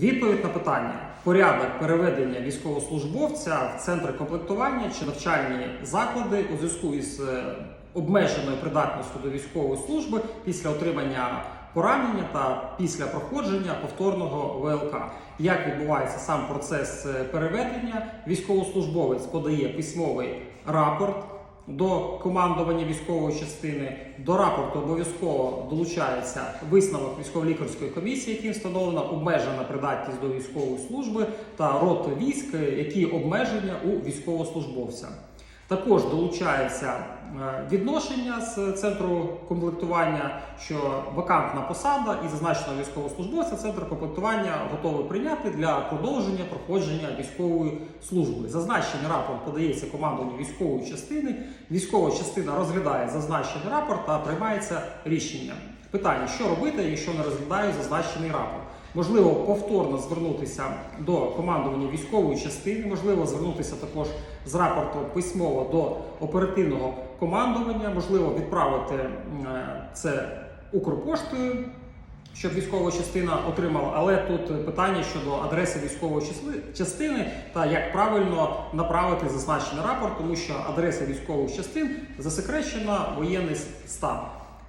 Відповідь на питання: порядок переведення військовослужбовця в центри комплектування чи навчальні заклади у зв'язку із е, обмеженою придатністю до військової служби після отримання поранення та після проходження повторного ВЛК. Як відбувається сам процес е, переведення? Військовослужбовець подає письмовий рапорт до командування військової частини. До рапорту обов'язково долучається висновок військово-лікарської комісії, яким встановлена обмежена придатність до військової служби та рот військ, які обмеження у військовослужбовця. Також долучається е, відношення з центру комплектування, що вакантна посада і зазначеного військовослужбовця центр комплектування готовий прийняти для продовження проходження військової служби. Зазначений рапорт подається командуванню військової частини. Військова частина розглядає зазначений рапорт та приймається рішення. Питання: що робити, якщо не розглядають зазначений рапорт? Можливо, повторно звернутися до командування військової частини, можливо, звернутися також з рапортом письмово до оперативного командування, можливо, відправити е, це Укрпоштою, щоб військова частина отримала. Але тут питання щодо адреси військової частини та як правильно направити зазначений рапорт, тому що адреса військових частин засекречена воєнний стан.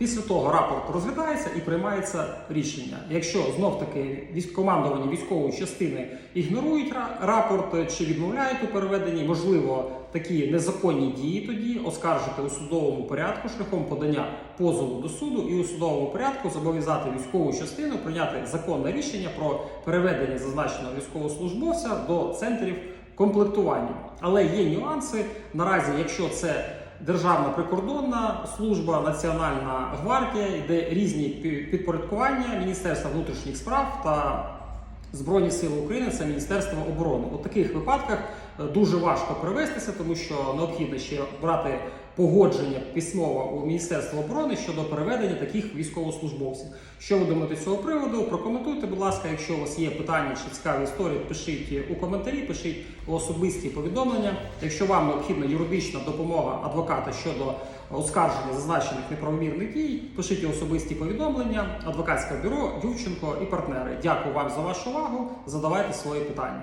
Після того рапорт розглядається і приймається рішення. Якщо знов таки військ- командування військової частини ігнорують рапорт чи відмовляють у переведенні, можливо, такі незаконні дії тоді оскаржити у судовому порядку шляхом подання позову до суду і у судовому порядку зобов'язати військову частину прийняти законне рішення про переведення зазначеного військовослужбовця до центрів комплектування. Але є нюанси наразі, якщо це Державна прикордонна служба, Національна гвардія, де різні підпорядкування Міністерства внутрішніх справ та Збройні Сили України це Міністерство оборони. У таких випадках е, дуже важко перевестися, тому що необхідно ще брати погодження письмово у Міністерство оборони щодо переведення таких військовослужбовців. Що ви думаєте з цього приводу? Прокоментуйте, будь ласка, якщо у вас є питання чи цікаві історії, пишіть у коментарі, пишіть особисті повідомлення. Якщо вам необхідна юридична допомога адвоката щодо оскарження зазначених неправомірних дій, пишіть особисті повідомлення, адвокатське бюро Ювченко і партнери. Дякую вам за вашу увагу. Задавайте свої питання.